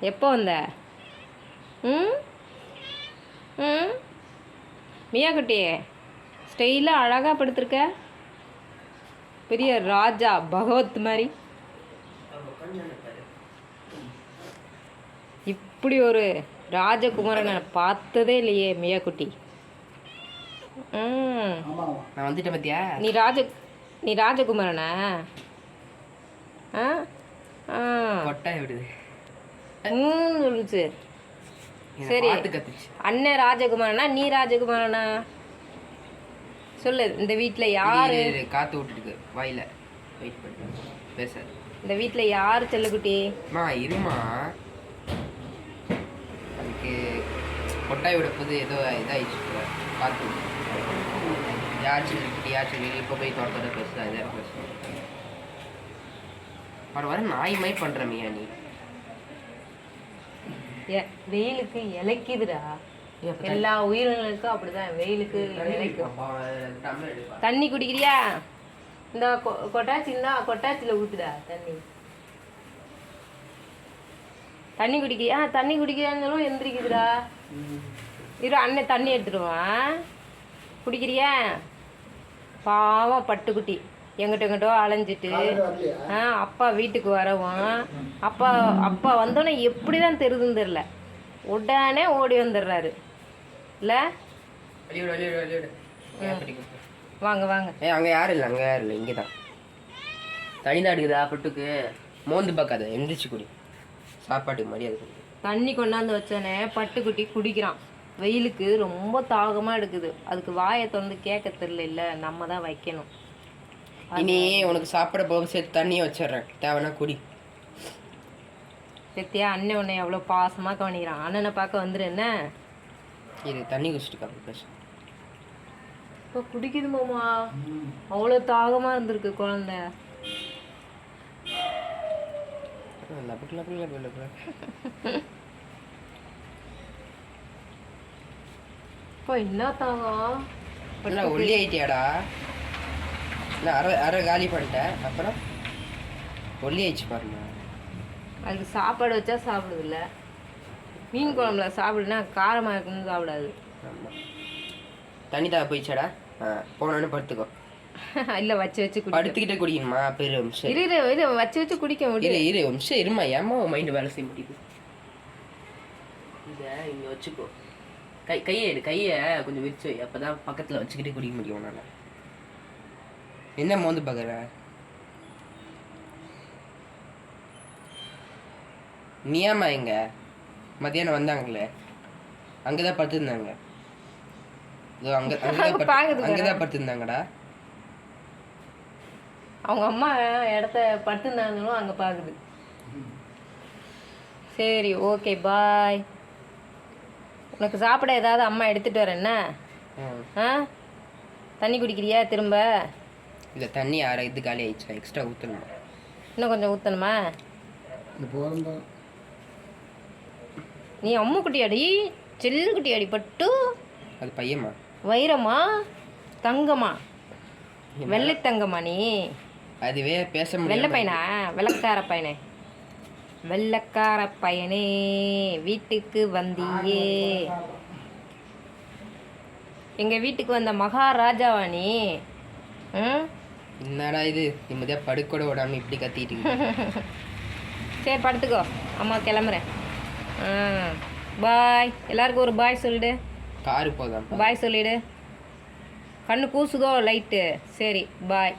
எப்போ வந்த? ம்? ம்? மியா குட்டி ஸ்டைலாக அழகாக படுத்திருக்க. பெரிய ராஜா பகவத் மாதிரி. இப்படி ஒரு ராஜகுமாரனை பார்த்ததே இல்லையே மியா குட்டி. ம். நான் வந்துட்டேன் பத்தியா? நீ ராஜ நீ ராஜகுமாரனா? ஆ? ஆ. கொட்டாய் விடுது. ம் சொல்லுச்சு. சரி. அண்ணன் ராஜகுமாரனா நீ ராஜகுமாரனா? சொல்லு இந்த வீட்டில் யாரு? காத்து விட்டுருக்கு வாயில. வெயிட் பண்ணு பேசாது. இந்த வீட்டில் யார் செல்லக்குட்டி? அம்மா இருமா. அதுக்கு கொட்டாய் விட போது ஏதோ இதாயிடுச்சு. காத்து இருக்கு யாச்சும் வெளியே இப்போ போய் தோட்டத்தோட பேசுதா இதே பேசு. வர வர நாய் மாதிரி பண்ற மியா நீ? வெயிலுக்கு இலைக்குதுடா. எல்லா உயிரினங்களுக்கும் அப்படிதான் வெயிலுக்கு இலைக்கும். தண்ணி குடிக்கிறியா? இந்த கொ- கொட்டாச்சி இருந்தா கொட்டாச்சியில் ஊத்துடா தண்ணி. தண்ணி குடிக்கிறியா? தண்ணி குடிக்கிறான்னு எந்திரிக்குதுடா. இரு அண்ணன் தண்ணி எடுத்துடுவான் குடிக்கிறியா? பாவம் பட்டுக்குட்டி. எங்கிட்ட எங்கிட்டோ அலைஞ்சிட்டு அப்பா வீட்டுக்கு வரவும். அப்பா அப்பா வந்தோடனே எப்படி தான் தெரியுதுன்னு தெரில உடனே ஓடி வந்துடுறாரு. இல்லை? வாங்க வாங்க ஏய் அங்கே யாரும் இல்லை அங்கே யாரும் இல்லை இங்கே தான் தனிதான் எடுக்குதா புட்டுக்கு? மோந்து பார்க்காத எந்திரிச்சு குடி. சாப்பாட்டுக்கு மரியாதை. தண்ணி கொண்டாந்து வச்சோடனே பட்டுக்குட்டி குடிக்கிறான். வெயிலுக்கு ரொம்ப தாகமாக எடுக்குது. அதுக்கு வாயை திறந்து கேட்க தெரியல இல்லை நம்ம தான் வைக்கணும். இனி உனக்கு சாப்பிட போக சேர்த்து தண்ணியை வச்சிடுறேன். தேவைன்னா குடி. சத்தியா அண்ணன் உன்னை எவ்வளோ பாசமாக கவனிக்கிறான். அண்ணனை பார்க்க வந்துரு என்ன? இது தண்ணி குடிச்சிட்டு பேசு. இப்போ குடிக்குது மாமா. அவ்வளோ தாகமாக இருந்திருக்கு குழந்தை. இப்போ என்ன தாகம்? ஒல்லி ஆயிட்டியாடா? இல்லை அரை அரை காலி பண்ணிட்டேன். அப்புறம் ஒல்லி ஆயிடுச்சு பாருங்க. அதுக்கு சாப்பாடு வச்சா சாப்பிடுதில்ல. மீன் குழம்புல சாப்பிடுனா காரமாக இருக்குன்னு சாப்பிடாது. தண்ணி தா போயிச்சாடா போனோன்னு படுத்துக்கோ. இல்லை வச்சு வச்சு குடி படுத்துக்கிட்டே குடிக்கணுமா? பெரு நிமிஷம். இரு இரு இரு வச்சு வச்சு குடிக்க முடியும் இரு நிமிஷம் இருமா. ஏமா மைண்டு வேலை செய்ய முடியுது? இதை இங்கே வச்சுக்கோ. கை கையை எடு. கையை கொஞ்சம் விரிச்சு வை. அப்போ தான் பக்கத்தில் வச்சுக்கிட்டே குடிக்க முடியும் உன்னால். என்ன மோந்து பார்க்குற? நீயாம்மா எங்க? மத்தியானம் வந்தாங்களே. அங்கே தான் படுத்துருந்தாங்க. இதோ அங்கே அங்கே தான் படுத்துருந்தாங்கடா. அவங்க அம்மா இடத்த படுத்துருந்தாங்களும் அங்கே பார்க்குது சரி ஓகே பாய் உனக்கு சாப்பிட ஏதாவது அம்மா எடுத்துகிட்டு வரேன் என்ன? ம் ஆ? தண்ணி குடிக்கிறியா திரும்ப? இல்லை தண்ணி அரை இது காலி ஆயிடுச்சா? எக்ஸ்ட்ரா ஊற்றணுமா இன்னும் கொஞ்சம் ஊற்றணுமா நீ அம்மு குட்டியாடி செல்லு குட்டியாடி பட்டு. அது பையம்மா. வைரமா? தங்கமா? வெள்ளை தங்கமா நீ? அதுவே பேச வெள்ளை பையனா? வெள்ளக்கார பையனே. வெள்ளக்கார பையனே வீட்டுக்கு வந்தியே. எங்க வீட்டுக்கு வந்த மகாராஜாவா நீ? ம்? என்னடா இது? நிம்மதியா படுக்கூட விடாம இப்படி கத்திட்டு. சரி படுத்துக்கோ. அம்மா கிளம்புறேன். ம் பாய். எல்லாருக்கும் ஒரு பாய் சொல்லிடு. காரு போதாம் பாய் சொல்லிடு. கண்ணு கூசுதோ லைட்டு. சரி பாய்.